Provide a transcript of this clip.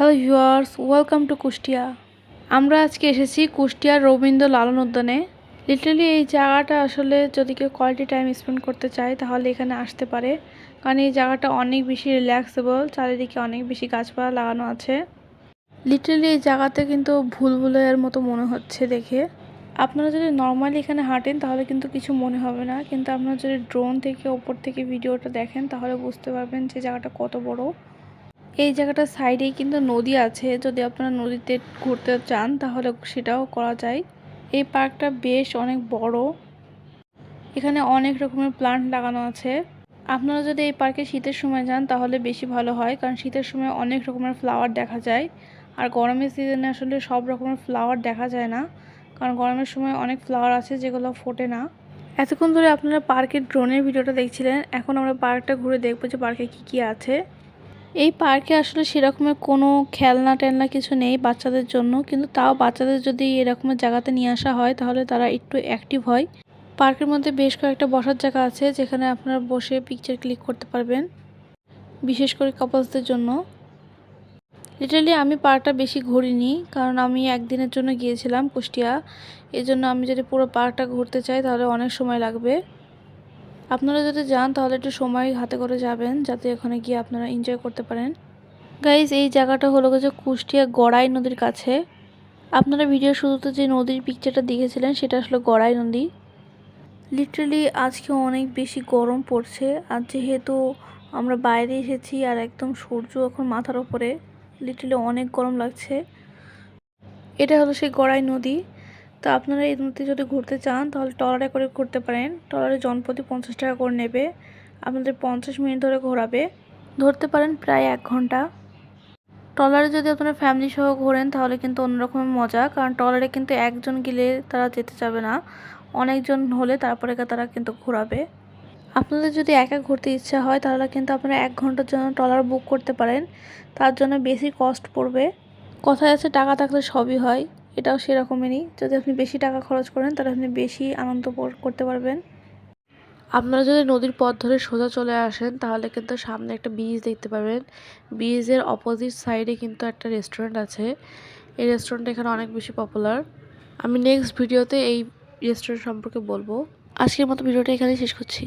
Hello viewers welcome to Kushtia আমরা আজকে এসেছি কুষ্টিয়ার রবীন্দ্র লালন উদ্যানে। লিটারালি এই জায়গাটা আসলে যদি কেউ কোয়ালিটি টাইম স্পেন্ড করতে চায়, তাহলে এখানে আসতে পারে। কারণ এই জায়গাটা অনেক বেশি রিল্যাক্সেবল চারিদিকে অনেক বেশি গাছপালা লাগানো আছে। লিটারালি এই জায়গাতে কিন্তু ভুল ভুলভুলের মতো মনে হচ্ছে দেখে। আপনারা যদি নর্মালি এখানে হাঁটেন, তাহলে কিন্তু কিছু মনে হবে না। কিন্তু আপনারা যদি ড্রোন থেকে, ওপর থেকে ভিডিওটা দেখেন, তাহলে বুঝতে পারবেন যে জায়গাটা কত বড়। এই জায়গাটার সাইডেই কিন্তু নদী আছে। যদি আপনারা নদীতে ঘুরতে চান, তাহলে সেটাও করা যায়। এই পার্কটা বেশ অনেক বড়। এখানে অনেক রকমের প্লান্ট লাগানো আছে। আপনারা যদি এই পার্কে শীতের সময় যান, তাহলে বেশি ভালো হয়, কারণ শীতের সময় অনেক রকমের ফ্লাওয়ার দেখা যায়। আর গরমের সিজনে আসলে সব রকমের ফ্লাওয়ার দেখা যায় না, কারণ গরমের সময় অনেক ফ্লাওয়ার আছে যেগুলো ফোটে না। এতক্ষণ ধরে আপনারা পার্কের ড্রোনের ভিডিওটা দেখছিলেন, এখন আমরা পার্কটা ঘুরে দেখব যে পার্কে কী কী আছে। এই পার্কে আসলে সেরকমের কোনো খেলনা টেলনা কিছু নেই বাচ্চাদের জন্য, কিন্তু তাও বাচ্চাদের যদি এরকমের জায়গাতে নিয়ে আসা হয়, তাহলে তারা একটু অ্যাক্টিভ হয়। পার্কের মধ্যে বেশ কয়েকটা বসার জায়গা আছে, যেখানে আপনারা বসে পিকচার ক্লিক করতে পারবেন, বিশেষ করে কাপলসদের জন্য। লিটারালি আমি পার্কটা বেশি ঘুরিনি, কারণ আমি একদিনের জন্য গিয়েছিলাম কুষ্টিয়া। এই জন্য আমি যদি পুরো পার্কটা ঘুরতে চাই, তাহলে অনেক সময় লাগবে। আপনারা যদি যান, তাহলে একটু সময় হাতে করে যাবেন, যাতে ওখানে গিয়ে আপনারা এনজয় করতে পারেন। গাইজ এই জায়গাটা হলো যে কুষ্টিয়া গড়াই নদীর কাছে। আপনারা ভিডিও শুরুতে যে নদীর পিকচারটা দেখেছিলেন, সেটা আসলে গড়াই নদী। লিটারালি আজকে অনেক বেশি গরম পড়ছে। আর যেহেতু আমরা বাইরে এসেছি, আর একদম সূর্য এখন মাথার ওপরে লিটারালি অনেক গরম লাগছে। এটা হলো সেই গড়াই নদী। তো আপনারা এই মধ্যে যদি ঘুরতে চান, তাহলে ট্রলারে করে ঘুরতে পারেন। ট্রলারে জনপ্রতি পঞ্চাশ টাকা করে নেবে। আপনাদের পঞ্চাশ মিনিট ধরে ঘোরাবে। ধরতে পারেন প্রায় এক ঘণ্টা। ট্রলারে যদি আপনারা ফ্যামিলি সহ ঘোরেন, তাহলে কিন্তু অন্যরকমের মজা। কারণ ট্রলারে কিন্তু একজন গেলে তারা যেতে যাবে না। অনেকজন হলে তারপরে তারা কিন্তু ঘোরাবে। আপনাদের যদি একা ঘুরতে ইচ্ছা হয়, তাহলে কিন্তু আপনারা এক ঘণ্টার জন্য ট্রলার বুক করতে পারেন। তার জন্য বেশি কস্ট পড়বে। কথায় আছে, টাকা থাকলে সবই হয়। এটাও সেরকমেরই। যদি আপনি বেশি টাকা খরচ করেন, তাহলে আপনি বেশি আনন্দ করতে পারবেন। আপনারা যদি নদীর পথ ধরে সোজা চলে আসেন, তাহলে কিন্তু সামনে একটা ব্রিজ দেখতে পাবেন। ব্রিজের অপোজিট সাইডে কিন্তু একটা রেস্টুরেন্ট আছে। এই রেস্টুরেন্ট এখানে অনেক বেশি পপুলার আমি নেক্সট ভিডিওতে এই রেস্টুরেন্ট সম্পর্কে বলব। আজকের মতো ভিডিওটা এখানে শেষ করছি।